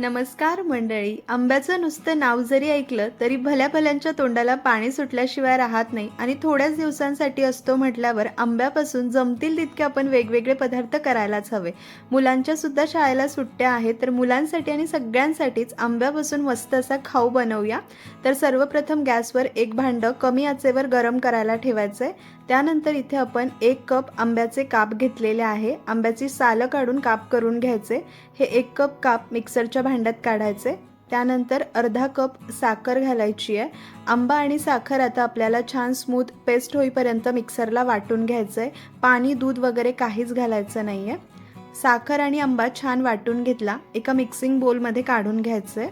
नमस्कार मंडळी. आंब्याचं नुसतं नाव जरी ऐकलं तरी भल्या भल्यांच्या तोंडाला पाणी सुटल्याशिवाय राहत नाही आणि थोड्याच दिवसांसाठी असतो म्हटल्यावर आंब्यापासून जमतील तितके आपण वेगवेगळे पदार्थ करायलाच हवे. मुलांच्या सुद्धा शाळेला सुट्ट्या आहेत तर मुलांसाठी आणि सगळ्यांसाठीच आंब्यापासून मस्त असा खाऊ बनवूया. तर सर्वप्रथम गॅसवर एक भांडं कमी आचेवर गरम करायला ठेवायचं आहे त्यानंतर इथे आपण एक कप आंब्याचे काप घेतलेले आहे. आंब्याची सालं काढून काप करून घ्यायचे. हे एक कप काप मिक्सरच्या भांड्यात काढायचे. त्यानंतर अर्धा कप साखर घालायची आहे. आंबा आणि साखर आता आपल्याला छान स्मूथ पेस्ट होईपर्यंत मिक्सरला वाटून घ्यायचं आहे पाणी दूध वगैरे काहीच घालायचं नाही आहे साखर आणि आंबा छान वाटून घेतला. एका मिक्सिंग बोलमध्ये काढून घ्यायचं आहे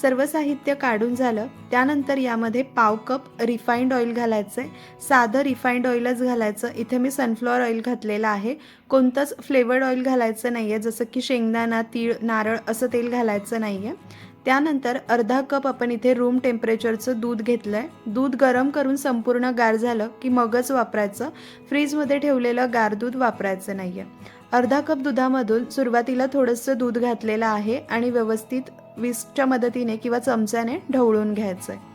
सर्व साहित्य काढून झालं त्यानंतर यामध्ये पाव कप रिफाईंड ऑइल घालायचं आहे साधं रिफाईंड ऑइलच घालायचं. इथे मी सनफ्लॉवर ऑइल घातलेलं आहे. कोणतंच फ्लेवर्ड ऑइल घालायचं नाही आहे जसं की शेंगदाणा तीळ नारळ असं तेल घालायचं नाही आहे त्यानंतर अर्धा कप आपण इथे रूम टेम्परेचरचं दूध घेतलं आहे दूध गरम करून संपूर्ण गार झालं की मगच वापरायचं. फ्रीजमध्ये ठेवलेलं गार दूध वापरायचं नाही आहे अर्धा कप दुधामधून सुरुवातीला थोडंसं दूध घातलेलं आहे आणि व्यवस्थित विस्कच्या मदतीने किंवा चमच्याने ढवळून घ्यायचं आहे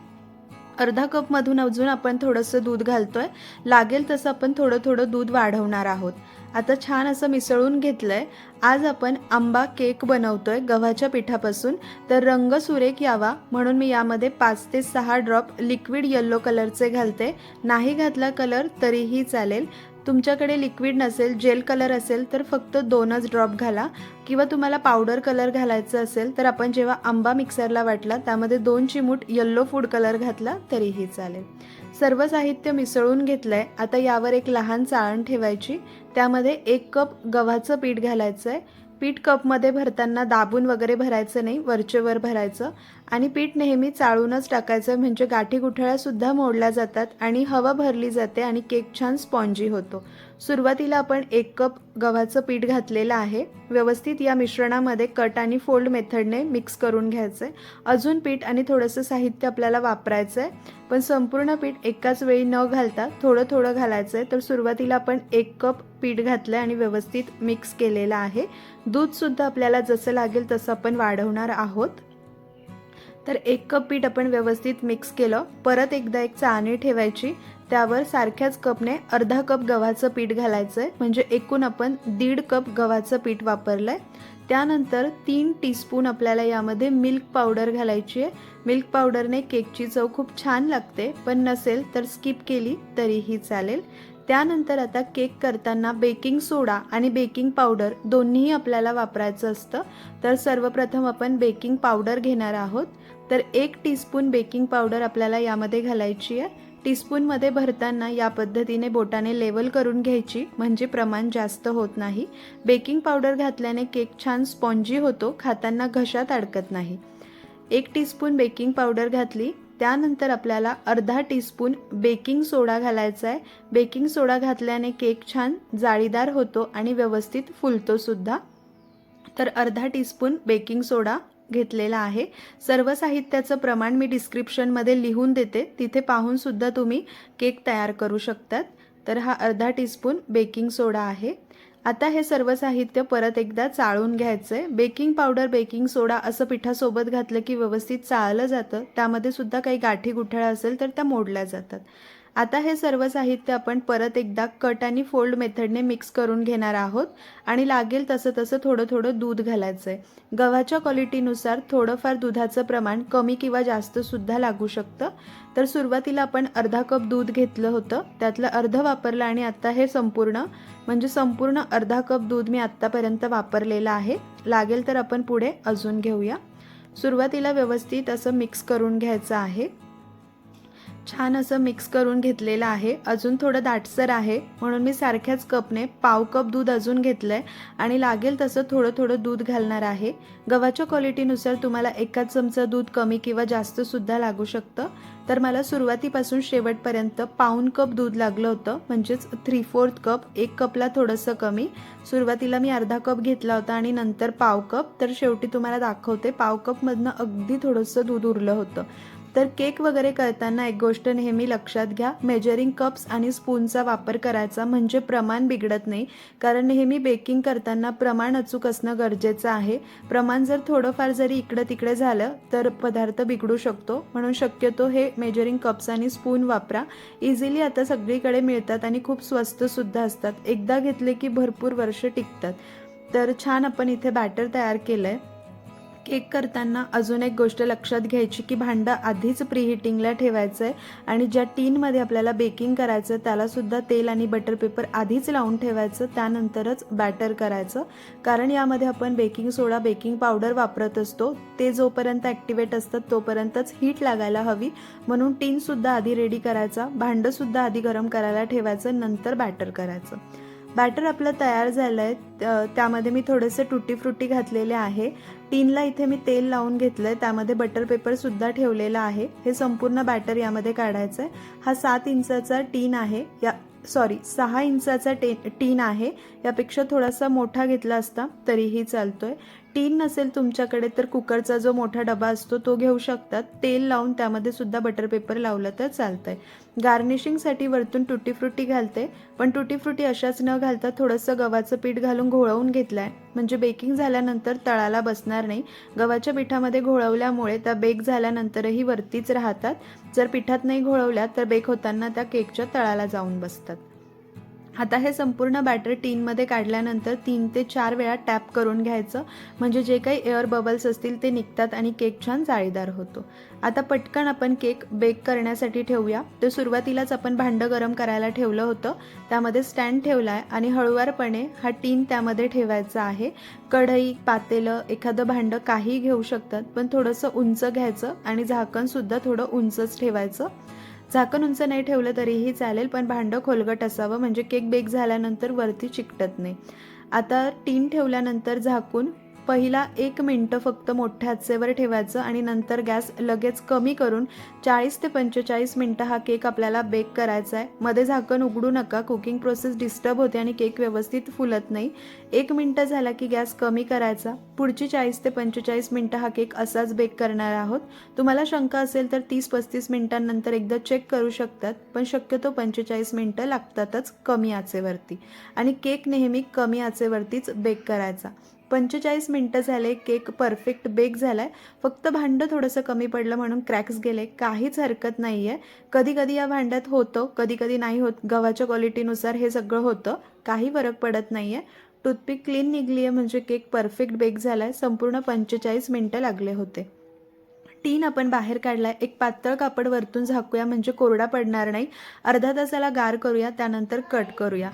अर्धा कपमधून अजून आपण थोडंसं दूध घालतोय. लागेल तसं आपण थोडं थोडं दूध वाढवणार आहोत. आता छान असं मिसळून घेतलंय. आज आपण आंबा केक बनवतोय गव्हाच्या पिठापासून. तर रंग सुरेख यावा म्हणून मी यामध्ये पाच ते सहा ड्रॉप लिक्विड येल्लो कलरचे घालते. नाही घातला कलर तरीही चालेल. तुमच्याकडे लिक्विड नसेल जेल कलर असेल तर फक्त दोनच ड्रॉप घाला. किंवा तुम्हाला पावडर कलर घालायचं असेल तर आपण जेव्हा आंबा मिक्सरला वाटला त्यामध्ये दोन चिमूट येल्लो फूड कलर घातला तरीही चालेल. सर्व साहित्य मिसळून घेतलं आहे आता यावर एक लहान चाळण ठेवायची. त्यामध्ये एक कप गव्हाचं पीठ घालायचं आहे पीठ कपमध्ये भरताना दाबून वगैरे भरायचं नाही वरचे वर भरायचं. आणि पीठ नेहमी चाळूनच टाकायचं म्हणजे गाठी गुठळ्यासुद्धा मोडल्या जातात आणि हवा भरली जाते आणि केक छान स्पॉन्जी होतो. सुरुवातीला आपण एक कप गव्हाचं पीठ घातलेलं आहे. व्यवस्थित या मिश्रणामध्ये कट आणि फोल्ड मेथडने मिक्स करून घ्यायचं आहे अजून पीठ आणि थोडंसं साहित्य आपल्याला वापरायचं आहे पण संपूर्ण पीठ एकाच वेळी न घालता थोडं थोडं घालायचं आहे तर सुरुवातीला आपण एक कप पीठ घातलं आहे आणि व्यवस्थित मिक्स केलेलं आहे. दूधसुद्धा आपल्याला जसं लागेल तसं आपण वाढवणार आहोत. तर एक कप पीठ आपण व्यवस्थित मिक्स केलं. परत एकदा एक चाळणी ठेवायची. त्यावर सारख्याच कपने अर्धा कप गव्हाचं पीठ घालायचं आहे म्हणजे एकूण आपण दीड कप गव्हाचं पीठ वापरलं आहे त्यानंतर तीन टीस्पून आपल्याला यामध्ये मिल्क पावडर घालायची आहे. मिल्क पावडरने केकची चव खूप छान लागते. पण नसेल तर स्किप केली तरीही चालेल. त्यानंतर आता केक करताना बेकिंग सोडा आणि बेकिंग पावडर दोन्हीही आपल्याला वापरायचं असतं. तर सर्वप्रथम आपण बेकिंग पावडर घेणार आहोत. तर एक टीस्पून बेकिंग पावडर आपल्याला यामध्ये घालायची आहे. टीस्पूनमध्ये भरताना या पद्धतीने बोटाने लेवल करून घ्यायची म्हणजे प्रमाण जास्त होत नाही. बेकिंग पावडर घातल्याने केक छान स्पॉन्जी होतो खाताना घशात अडकत नाही. एक टीस्पून बेकिंग पावडर घातली त्यानंतर आपल्याला अर्धा टीस्पून बेकिंग सोडा घालायचा आहे. बेकिंग सोडा घातल्याने केक छान जाळीदार होतो आणि व्यवस्थित फुलतो सुद्धा. तर अर्धा टीस्पून बेकिंग सोडा घेतलेला आहे. सर्व साहित्याचं प्रमाण मी डिस्क्रिप्शनमध्ये लिहून देते. तिथे पाहूनसुद्धा तुम्ही केक तयार करू शकतात. तर हा अर्धा टीस्पून बेकिंग सोडा आहे. आता हे सर्व साहित्य परत एकदा चाळून घ्यायचं आहे बेकिंग पावडर बेकिंग सोडा असं पिठासोबत घातलं की व्यवस्थित चाळलं जातं. त्यामध्ये सुद्धा काही गाठी गुठळ्या असेल तर त्या मोडल्या जातात. आता हे सर्व साहित्य आपण परत एकदा कट आणि फोल्ड मेथडने मिक्स करून घेणार आहोत आणि लागेल तसं तसं थोडं थोडं दूध घालायचं आहे गव्हाच्या क्वालिटीनुसार थोडंफार दुधाचं प्रमाण कमी किंवा जास्तसुद्धा लागू शकतं. तर सुरुवातीला आपण अर्धा कप दूध घेतलं होतं. त्यातलं अर्धं वापरलं आणि आत्ता हे संपूर्ण म्हणजे संपूर्ण अर्धा कप दूध मी आत्तापर्यंत वापरलेलं आहे. लागेल तर आपण पुढे अजून घेऊया. सुरुवातीला व्यवस्थित असं मिक्स करून घ्यायचं आहे. छान असं मिक्स करून घेतलेलं आहे. अजून थोडं दाटसर आहे. म्हणून मी सारख्याच कपने पाव कप दूध अजून घेतलं आहे आणि लागेल तसं थोडं थोडं दूध घालणार आहे. गव्हाच्या क्वालिटीनुसार तुम्हाला एकाच चमचा दूध कमी किंवा जास्तसुद्धा लागू शकतं. तर मला सुरुवातीपासून शेवटपर्यंत पाऊन कप दूध लागलं होतं. म्हणजेच थ्री फोर्थ कप एक कपला थोडंसं कमी. सुरुवातीला मी अर्धा कप घेतला होता आणि नंतर पाव कप. तर शेवटी तुम्हाला दाखवते पाव कपमधनं अगदी थोडंसं दूध उरलं होतं. तर केक वगैरे करताना एक गोष्ट नेहमी लक्षात घ्या मेजरिंग कप्स आणि स्पूनचा वापर करायचा म्हणजे प्रमाण बिघडत नाही. कारण नेहमी बेकिंग करताना प्रमाण अचूक असणं गरजेचं आहे. प्रमाण जर थोडंफार जरी इकडं तिकडे झालं तर पदार्थ बिघडू शकतो. म्हणून शक्यतो हे मेजरिंग कप्स आणि स्पून वापरा. इझिली आता सगळीकडे मिळतात आणि खूप स्वस्तसुद्धा असतात. एकदा घेतले की भरपूर वर्ष टिकतात. तर छान आपण इथे बॅटर तयार केलं आहे केक करताना अजून एक गोष्ट लक्षात घ्यायची की भांडं आधीच प्रीहिटिंगला ठेवायचं आहे आणि ज्या टीनमध्ये आपल्याला बेकिंग करायचं आहे त्यालासुद्धा तेल आणि बटर पेपर आधीच लावून ठेवायचं त्यानंतरच बॅटर करायचं. कारण यामध्ये आपण बेकिंग सोडा बेकिंग पावडर वापरत असतो ते जोपर्यंत ॲक्टिवेट असतात तोपर्यंतच हीट लागायला हवी. म्हणून टीनसुद्धा आधी रेडी करायचा भांडंसुद्धा आधी गरम करायला ठेवायचं नंतर बॅटर करायचं. बॅटर आपलं तयार झालं आहे त्यामध्ये मी थोडेसे टुटी फ्रुटी घातलेले आहे. टीनला इथे मी तेल लावून घेतलं आहे त्यामध्ये बटर पेपरसुद्धा ठेवलेला आहे. हे संपूर्ण बॅटर यामध्ये काढायचं आहे हा सात इंचाचा टीन आहे या सॉरी सहा इंचाचा टे टीन आहे. यापेक्षा थोडासा मोठा घेतला असता तरीही चालतोय. टीन नसेल तुमच्याकडे तर कुकरचा जो मोठा डबा असतो तो घेऊ शकतात. तेल लावून त्यामध्ये सुद्धा बटर पेपर लावलं तर चालतंय. गार्निशिंगसाठी वरतून टुटी फ्रुटी घालते पण टुटी फ्रुटी अशाच न घालता थोडंसं गव्हाचं पीठ घालून घोळवून घेतलं आहे म्हणजे बेकिंग झाल्यानंतर तळाला बसणार नाही. गव्हाच्या पिठामध्ये घोळवल्यामुळे त्या बेक झाल्यानंतरही वरतीच राहतात. जर पिठात नाही घोळवल्या तर बेक होताना त्या केकच्या तळाला जाऊन बसतात. आता हे संपूर्ण बॅटर टीनमध्ये काढल्यानंतर तीन ते चार वेळा टॅप करून घ्यायचं. म्हणजे जे काही एअर बबल्स असतील ते निघतात आणि केक छान जाळीदार होतो. आता पटकन आपण केक बेक करण्यासाठी ठेवूया. तर सुरुवातीलाच आपण भांडं गरम करायला ठेवलं होतं. त्यामध्ये स्टँड ठेवला आहे आणि हळुवारपणे हा टीन त्यामध्ये ठेवायचा आहे. कढई पातेलं एखादं भांडं काही घेऊ शकतात पण थोडंसं उंच घ्यायचं आणि झाकणसुद्धा थोडं उंचच ठेवायचं. झाकण उंच नाही ठेवलं तरीही चालेल पण भांडं खोलगट असावं. म्हणजे केक बेक झाल्यानंतर वरती चिकटत नाही. आता टीन ठेवल्यानंतर झाकून पहिला एक मिनटं फक्त मोठ्या आचेवर ठेवायचं आणि नंतर गॅस लगेच कमी करून चाळीस ते पंचेचाळीस मिनटं हा केक आपल्याला बेक करायचा आहे. मध्ये झाकण उघडू नका कुकिंग प्रोसेस डिस्टर्ब होते आणि केक व्यवस्थित फुलत नाही. एक मिनटं झाला की गॅस कमी करायचा. पुढची चाळीस ते पंचेचाळीस मिनटं हा केक असाच बेक करणार आहोत. तुम्हाला शंका असेल तर तीस पस्तीस मिनिटांनंतर एकदा चेक करू शकतात पण शक्यतो पंचेचाळीस मिनटं लागतातच कमी आचेवरती. आणि केक नेहमी कमी आचेवरतीच बेक करायचा. पंचेचाळीस मिनटं झाले केक परफेक्ट बेक झाला आहे फक्त भांडं थोडंसं कमी पडलं म्हणून क्रॅक्स गेले. काहीच हरकत नाही आहे कधी कधी या भांड्यात होतं कधी कधी नाही होत. गव्हाच्या क्वालिटीनुसार हे सगळं होतं. काही फरक पडत नाही आहे टूथपिक क्लीन निघली आहे म्हणजे केक परफेक्ट बेक झाला आहे संपूर्ण पंचेचाळीस मिनटं लागले होते. टीन आपण बाहेर काढलाय. एक पातळ कापड वरतून झाकूया म्हणजे कोरडा पडणार नाही. अर्धा तासाला गार करूया त्यानंतर कट करूया.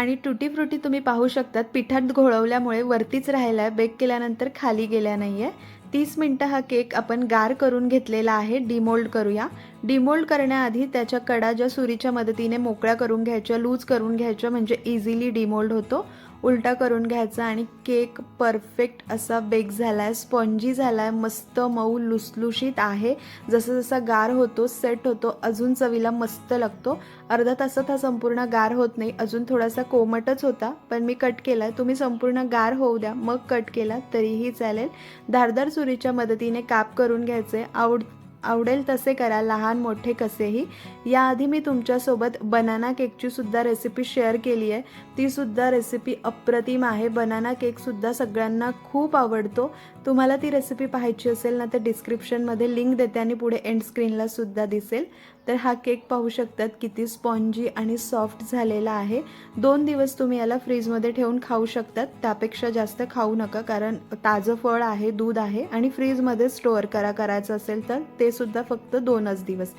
आणि टुटी फ्रुटी तुम्ही पाहू शकतात पिठात घोळवल्यामुळे वरतीच राहिला आहे बेक केल्यानंतर खाली गेल्या नाही आहे तीस मिनटं हा केक आपण गार करून घेतलेला आहे डिमोल्ड करूया. डिमोल्ड करण्याआधी त्याच्या कडा ज्या सुरीच्या मदतीने मोकळ्या करून घ्यायच्या लूज करून घ्यायच्या म्हणजे इझिली डिमोल्ड होतो. उलटा करून घ्यायचा आणि केक परफेक्ट असा बेक झाला आहे स्पॉन्जी झाला आहे मस्त मऊ लुसलुशीत आहे. जसं जसा गार होतो सेट होतो अजून चवीला मस्त लागतो. अर्धा तासात हा संपूर्ण गार होत नाही अजून थोडासा कोमटच होता पण मी कट केला तुम्ही संपूर्ण गार होऊ द्या मग कट केला तरीही चालेल. धारदार चुरीच्या मदतीने काप करून घ्यायचे आवड आवडेल तसे करा लहान मोठे कसेही. याआधी मी तुमच्यासोबत बनाना केकची सुद्धा रेसिपी शेअर केली आहे. ती सुद्धा रेसिपी अप्रतिम आहे. बनाना केकसुद्धा सगळ्यांना खूप आवडतो. तुम्हाला ती रेसिपी पाहायची असेल ना तर डिस्क्रिप्शनमध्ये लिंक देते आणि पुढे एंड स्क्रीनला सुद्धा दिसेल. तर हा केक पाहू शकतात किती स्पॉन्जी आणि सॉफ्ट झालेला आहे. दोन दिवस तुम्ही याला फ्रीजमध्ये ठेवून खाऊ शकतात. त्यापेक्षा जास्त खाऊ नका कारण ताजं फळ आहे दूध आहे आणि फ्रीजमध्ये स्टोअर करा करायचं असेल तर ते सुद्धा फक्त दोनच दिवस.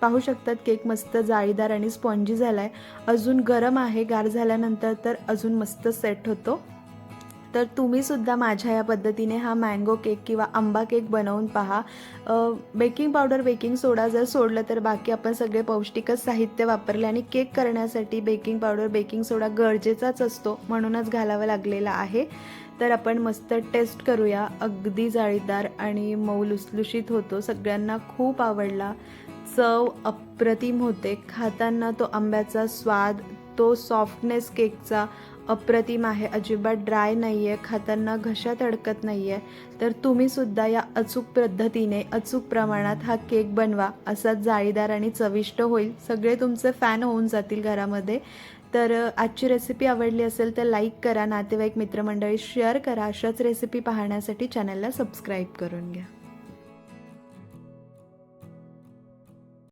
पाहू शकतात केक मस्त जाळीदार आणि स्पॉन्जी झाला आहे अजून गरम आहे गार झाल्यानंतर तर अजून मस्त सेट होतो. तर तुम्ही सुद्धा माझ्या या पद्धतीने हा मँगो केक किंवा आंबा केक बनवून पहा. बेकिंग पावडर बेकिंग सोडा जर सोडलं तर बाकी आपण सगळे पौष्टिकच साहित्य वापरले आणि केक करण्यासाठी बेकिंग पावडर बेकिंग सोडा गरजेचाच असतो म्हणूनच घालावा लागलेला आहे. तर आपण मस्त टेस्ट करूया. अगदी जाळीदार आणि मऊ लुसलुशीत होतो. सगळ्यांना खूप आवडला. चव अप्रतिम होते. खाताना तो आंब्याचा स्वाद तो सॉफ्टनेस केकचा अप्रतिम आहे. अजिबात ड्राय नाही आहे खाताना घशात अडकत नाही आहे तर तुम्हीसुद्धा या अचूक पद्धतीने अचूक प्रमाणात हा केक बनवा. असा जाळीदार आणि चविष्ट होईल. सगळे तुमचे फॅन होऊन जातील घरामध्ये. तर आजची रेसिपी आवडली असेल तर लाईक करा नातेवाईक मित्रमंडळी शेअर करा. अशाच रेसिपी पाहण्यासाठी चॅनलला सबस्क्राईब करून घ्या.